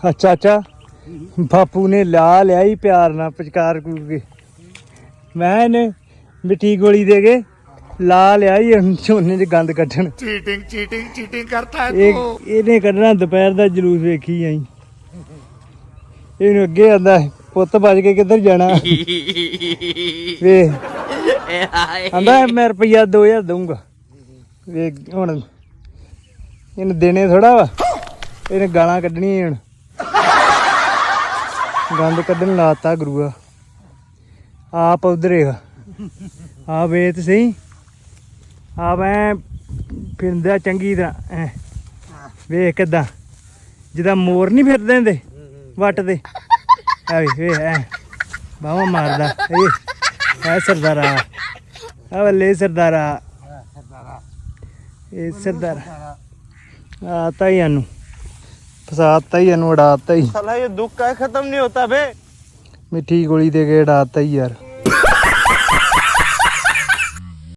ਅੱਛਾ ਅੱਛਾ। ਬਾਪੂ ਨੇ ਲਾ ਲਿਆ ਹੀ ਪਿਆਰ ਨਾਲ ਪਚਕਾਰ ਕੂ ਕੇ। ਮੈਂ ਇਹਨੇ ਮਿੱਟੀ ਗੋਲੀ ਦੇ ਕੇ ਲਾ ਲਿਆ ਹੀ ਝੋਨੇ 'ਚ ਗੰਦ ਕੱਢਣ। ਚੀਟਿੰਗ ਚੀਟਿੰਗ ਚੀਟਿੰਗ ਕਰਤਾ ਹੈ ਤੂੰ ਇਹਨੇ ਕੱਢਣਾ ਦੁਪਹਿਰ ਦਾ ਜਲੂਸ ਵੇਖੀ ਆਈ। ਇਹਨੂੰ ਅੱਗੇ ਆਂਦਾ ਪੁੱਤ ਭੱਜ ਕੇ ਕਿੱਧਰ ਜਾਣਾ? ਵੇ। ਆਂਦਾ ਮੈਂ ਰੁਪਈਆ 2000 ਦਊਂਗਾ। ਵੇ ਹੁਣ ਇਹਨੂੰ ਦੇਣੇ ਥੋੜਾ ਵਾ। ਇਹਨੇ ਗਾਲਾਂ ਕੱਢਣੀਆਂ ਹੁਣ। ਗੰਦ ਕੱਢਣ ਲਾਤਾ ਗੁਰੂਆ। ਆਪ ਉਧਰੇਗਾ ਆ ਵੇਤ ਸਹੀ। ਆ ਮੈਂ ਫਿਰਦਾ ਚੰਗੀ ਤਰ੍ਹਾਂ ਐਂ। ਵੇਖ ਕਿਦਾਂ। ਜਿੱਦਾਂ ਮੋਰ ਨਹੀਂ ਫਿਰਦੇ ਹੁੰਦੇ ਵੱਟ ਤੇ। ਆ ਵੇ ਵੇ ਐ। ਬਾਵਾ ਮਾਰਦਾ। ਇਹ ਐ ਸਰਦਾਰਾ। ਆ ਬੱਲੇ ਸਰਦਾਰਾ। ਇਹ ਸਰਦਾਰ। ਆ ਤਾਈ ਨੂੰ। ਫਸਾਤਾ ਹੀ ਇਹਨੂੰ ਉਡਾਤਾ ਹੀ। ਸਾਲਾ ਇਹ ਦੁੱਖ ਕਾ ਖਤਮ ਨਹੀਂ ਹੋਤਾ ਬੇ। ਮਿੱਠੀ ਗੋਲੀ ਦੇ ਕੇ ਉਡਾਤਾ ਹੀ ਯਾਰ।